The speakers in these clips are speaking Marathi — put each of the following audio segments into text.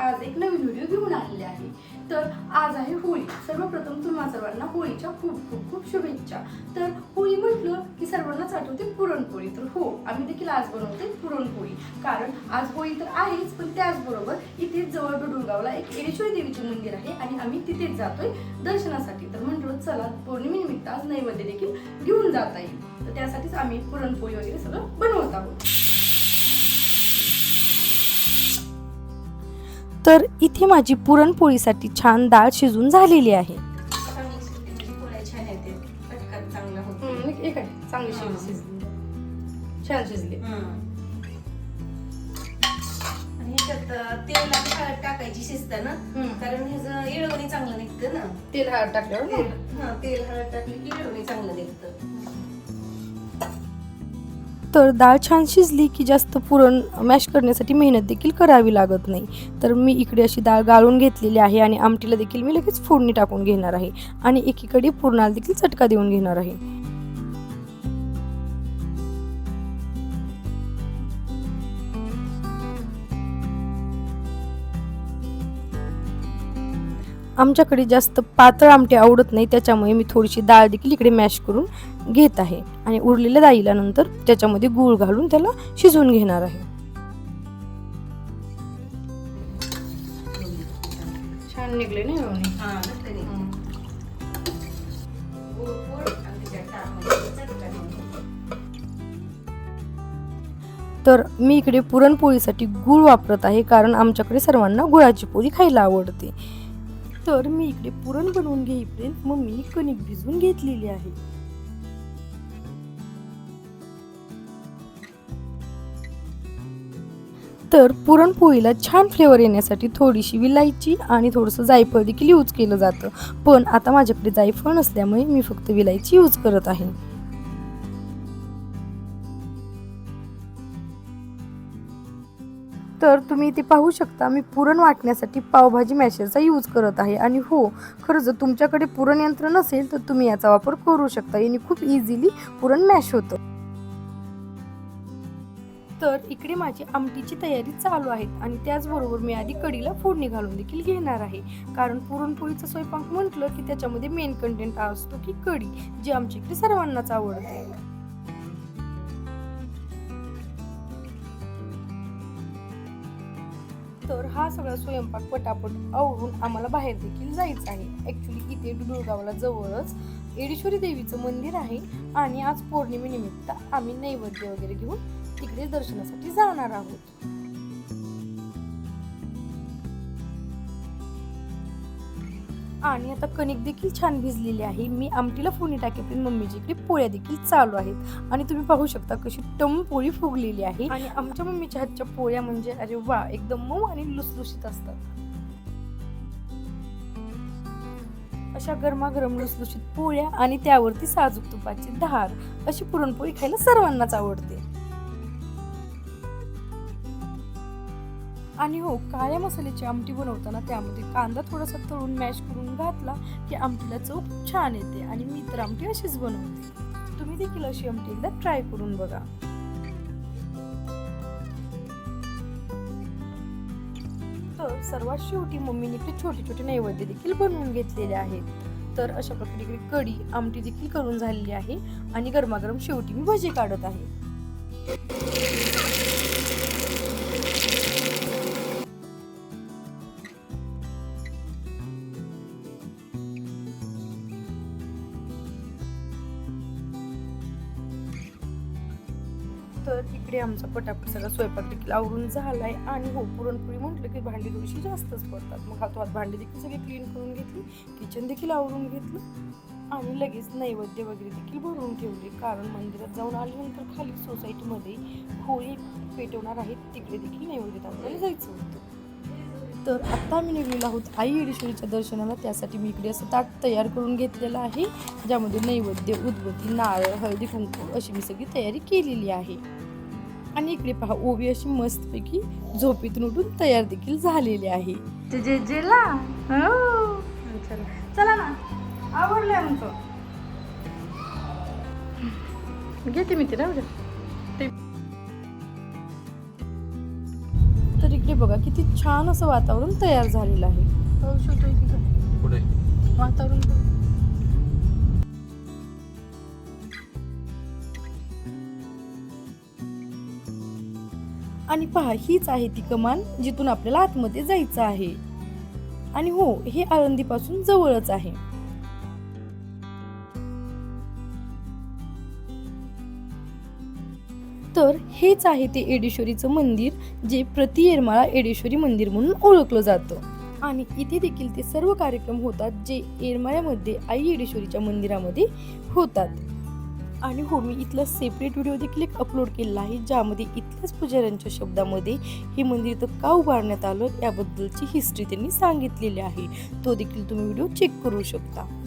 आज एक नवीन व्हिडिओ घेऊन आलेले आहे. तर आज आहे होळी. सर्वप्रथम तुम्हा सर्वांना होळीच्या खूप खूप खूप शुभेच्छा. तर होळी म्हटलं की सर्वांनाच आठवते पुरणपोळी. तर हो आम्ही देखील आज बनवते पुरणपोळी. कारण आज होळी तर आहेच पण त्याचबरोबर इथे जवळ डुडुळगावला एक येडेश्वरी देवीचे मंदिर आहे आणि आम्ही तिथेच जातोय दर्शनासाठी. तर म्हटलं चला पौर्णिमेनिमित्त आज नैवेद्य देखील घेऊन जाता येईल. तर त्यासाठीच आम्ही पुरणपोळी वगैरे सगळं बनवत आहोत. तर इथे माझी पुरणपोळीसाठी छान डाळ शिजून झालेली आहे चांगली शिजली पोळ्या छान येते पटकन चांगला होतो हम्म, एक आहे चांगली. शिजली शिजली छान शिजली आणि ह्याच्यात अं, तेल हळद टाकायची शिजतं ना. कारण ह्याचं येळवणी चांगलं निघतं ना तेल हळद टाकल्यावर ना? तेल हा तेल हळद टाकली की येळवणी चांगलं निघतं तर डाळ छान शिजली की जास्त पुरण मॅश करण्यासाठी मेहनत देखील करावी लागत नाही. तर मी इकडे अशी डाळ गाळून घेतलेली आहे आणि आमटीला देखील मी लगेच फोडणी टाकून घेणार आहे आणि एकीकडे पुरणाला देखील चटका देऊन घेणार आहे. आमच्याकडे जास्त पातळ आमटी आवडत नाही त्याच्यामुळे मी थोडीशी डाळ देखील इकडे मॅश करून घेत आहे आणि उरलेल्या डाळीला नंतर त्याच्यामध्ये गूळ घालून त्याला शिजवून घेणार आहे छान निघले. हा. तर मी इकडे पुरणपोळीसाठी गूळ वापरत आहे कारण आमच्याकडे सर्वांना गुळाची पोळी खायला आवडते तर मी इकडे पुरण बनवून घेईपर्यंत मम्मीने कणिक भिजवून घेतलेली आहे. तर पुरणपोळीला छान फ्लेवर येण्यासाठी थोडीशी विलायची आणि थोडंसं जायफळ देखील यूज केलं जातं. पण आता माझ्याकडे जायफळ नसल्यामुळे मी फक्त विलायची यूज करत आहे. तर तुम्ही इथे पाहू शकता मी पुरण वाटण्यासाठी पावभाजी मॅशरचा यूज करत आहे. आणि हो खरं जर तुमच्याकडे पुरण यंत्र नसेल तर तुम्ही याचा वापर करू शकता. याने खूप इझिली पुरण मॅश होतं. तर इकडे माझी आमटीची तयारी चालू आहे आणि त्याचबरोबर मी आधी कढीला फोडणी घालून देखील घेणार आहे. कारण पुरणपोळीचा स्वयंपाक म्हटलं की त्याच्यामध्ये मेन कंटेंट असतो की कढी जी आमच्या इकडे सर्वांनाच आवडते. तर हा सगळा स्वयंपाक पटापट आवरून आम्हाला बाहेर देखील जायचं आहे. ॲक्च्युली इथे दुर्गावला जवळच येडेश्वरी देवीचं मंदिर आहे आणि आज पौर्णिमेनिमित्त आम्ही नैवेद्य वगैरे घेऊन तिकडे दर्शनासाठी जाणार आहोत. आणि आता कणिक देखील छान भिजलेली आहे. मी आमटीला फोणी टाकेपर्यंत मम्मीची इकडे पोळ्या देखील चालू आहेत. आणि तुम्ही पाहू शकता कशी टम पोळी फुगलेली आहे. आणि आमच्या मम्मीच्या हातच्या पोळ्या म्हणजे अरे वा एकदम मऊ आणि लुसलुशीत असतात. अशा गरमागरम लुसलुशीत पोळ्या आणि त्यावरती साजूक तुपाची धार अशी पुरणपोळी खायला सर्वांनाच आवडते. आणि हो काळ्या मसाल्याची आमटी बनवताना त्यामध्ये कांदा थोडासा तळून मॅश करून घातला की आमटीला चव छान येते आणि मी तर आमटी अशीच बनवते. तुम्ही देखील अशी आमटी एकदा ट्राय करून बघा. तर सर्वात शेवटी मम्मीने इकडे छोटे छोटे नैवेद्य देखील बनवून घेतलेले आहेत. तर अशा प्रकारे इकडे कढी आमटी देखील करून झालेली आहे आणि गरमागरम शेवटी मी भजी काढत आहे. तर इकडे आमचा पटापट सगळा स्वयंपाक देखील आवरून झालाय. आणि हो पुरणपोळी म्हटलं की भांडी थोडीशी जास्तच पडतात. मग हातो हात भांडी देखील सगळी क्लीन करून घेतली किचन देखील आवरून घेतलं आणि लगेच नैवेद्य वगैरे देखील भरून ठेवले. कारण मंदिरात जाऊन आल्यानंतर खाली सोसायटीमध्ये होळी पेटवणार आहेत तिकडे देखील नैवेद्य दाखवायला जायचं होतं. तर आत्ता मी निघलेलो आहोत आई येडेश्वरीच्या दर्शनाला. त्यासाठी मी इकडे असं ताट तयार करून घेतलेलं आहे. ज्यामध्ये नैवेद्य उदबत्ती नारळ हळदी कुंकू अशी मी सगळी तयारी केलेली आहे. आणि इकडे पहा ओवी अशी मस्तपैकी झोपेतून उठून तयार देखील झालेली आहे. जे जे जेला हो. चला चला ना. आवडलं आमचं. घेते मी तिला उद्या किती छान असं वातावरण तयार झालेलं आहे पाऊस होतोय की काय? पुढे वातावरण बघ. आणि पहा हीच आहे ती कमान जिथून आपल्याला आतमध्ये जायचं आहे आणि हो हे आळंदीपासून जवळच आहे तर हेच आहे ते एडेश्वरीचं मंदिर जे प्रति येरमाळा एडेश्वरी मंदिर म्हणून ओळखलं जातं. आणि इथे देखील ते सर्व कार्यक्रम होतात जे येरमाळ्यामध्ये आई येडेश्वरीच्या मंदिरामध्ये होतात. आणि हो मी इथला सेपरेट व्हिडिओ देखील एक अपलोड केलेला आहे ज्यामध्ये इथल्याच पुजाऱ्यांच्या शब्दामध्ये हे मंदिर तर का उभारण्यात आलं याबद्दलची हिस्ट्री त्यांनी सांगितलेली आहे. तो देखील तुम्ही व्हिडिओ चेक करू शकता.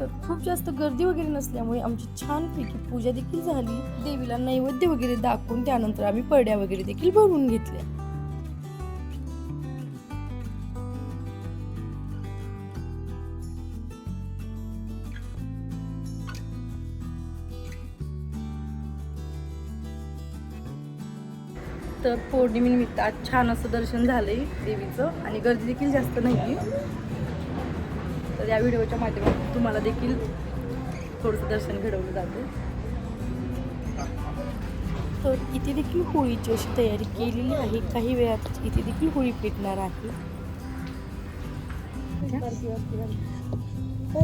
तर खूप जास्त गर्दी वगैरे नसल्यामुळे आमची छानपैकी पूजा देखील झाली. देवीला नैवेद्य वगैरे दाखवून त्यानंतर आम्ही पड्या वगैरे देखील भरून घेतल्या. तर पौर्णिमेनिमित्त आज छान असं दर्शन झालंय देवीचं आणि गर्दी देखील जास्त नाही तर या व्हिडिओच्या माध्यमातून तुम्हाला देखील थोडंसं दर्शन घडवलं जातं. तर इथे देखील होळीची अशी तयारी केलेली आहे. काही वेळात इथे देखील होळी पेटणार आहे.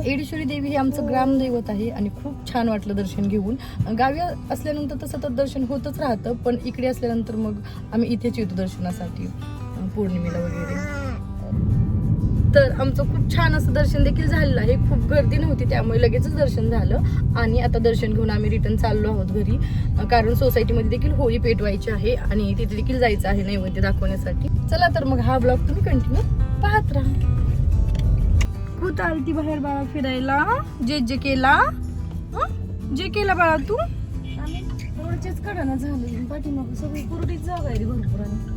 एडेश्वरी देवी हे आमचं ग्रामदैवत आहे आणि खूप छान वाटलं दर्शन घेऊन. गावी असल्यानंतर तर सतत दर्शन होतच राहतं पण इकडे असल्यानंतर मग आम्ही इथेच येतो दर्शनासाठी. पौर्णिमेला वगैरे. तर आमचं खूप छान असं दर्शन देखील झालेलं आहे. खूप गर्दी नव्हती त्यामुळे लगेचच दर्शन झालं आणि आता दर्शन घेऊन आम्ही रिटर्न चाललो आहोत घरी. कारण सोसायटीमध्ये देखील होळी पेटवायची आहे आणि तिथे देखील जायचं आहे नैवेद्य दाखवण्यासाठी. चला तर मग हा ब्लॉग तुम्ही कंटिन्यू पाहत राहा. कुठं आलती बाहेर बाळा फिरायला. जे जे केला. जे केला बाळा तू? रोडचेच कडना झालं पाठीमागं सगळी कुरडीच जागा आहे भरपूर आणि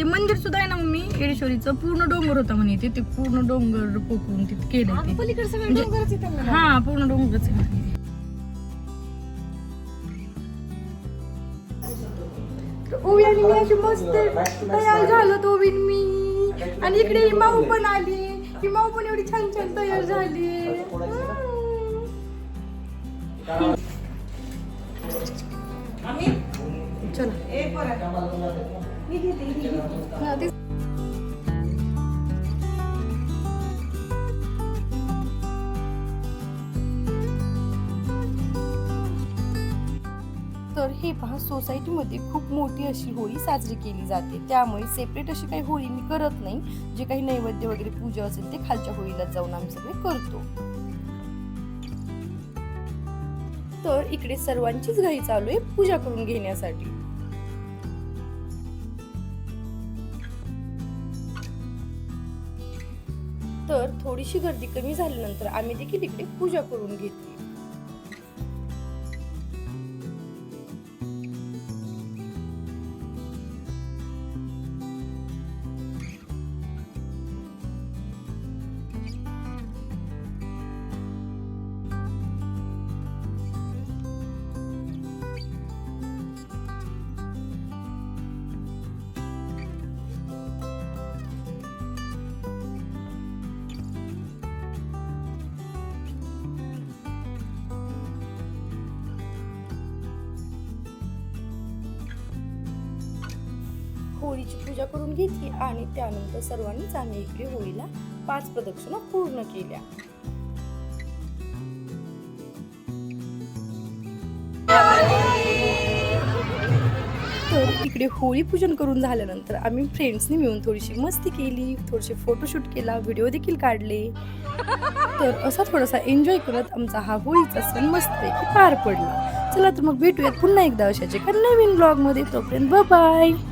ते मंदिर सुद्धा आहे ना मम्मी? येडेश्वरीचं. पूर्ण डोंगर होता म्हणे ते ते पूर्ण डोंगर पोकून तिथे अगं ते. पलीकडे सगळं म्हणजे- डोंगरच येतं मला. हा पूर्ण डोंगरच आहे म्हणे. तर ओवी आणि मी अशी मस्त तयार झालो तो मी आणि इकडे ही माऊ पण आली. ही माऊ पण एवढी छान छान तयार झाली. हम्म. चला. तर हे पहा सोसायटीमध्ये खूप मोठी अशी होळी साजरी केली जाते. त्यामुळे सेपरेट अशी काही होळी मी करत नाही. जे काही नैवेद्य वगैरे पूजा असेल ते खालच्या होळीला जाऊन आम्ही सगळे करतो. तर इकडे सर्वांचीच घाई चालू आहे पूजा करून घेण्यासाठी. तर थोडीशी गर्दी कमी झाल्यानंतर आम्ही देखील इकडे पूजा करून घेतली. होळीची पूजा करून घेतली आणि त्यानंतर सर्वांनी आम्ही इकडे होळीला पाच प्रदक्षिणा पूर्ण केल्या. तर इकडे होळी पूजन करून झाल्यानंतर आम्ही फ्रेंड्सनी मिळून थोडीशी मस्ती केली थोडेसे फोटोशूट केला व्हिडिओ देखील काढले. तर असा थोडासा एन्जॉय करत आमचा हा होळीचा सण मस्तपैकी पार पडला. चला तर मग भेटूयात पुन्हा एकदा अशाचे एका नवीन ब्लॉगमध्ये तोपर्यंत बाय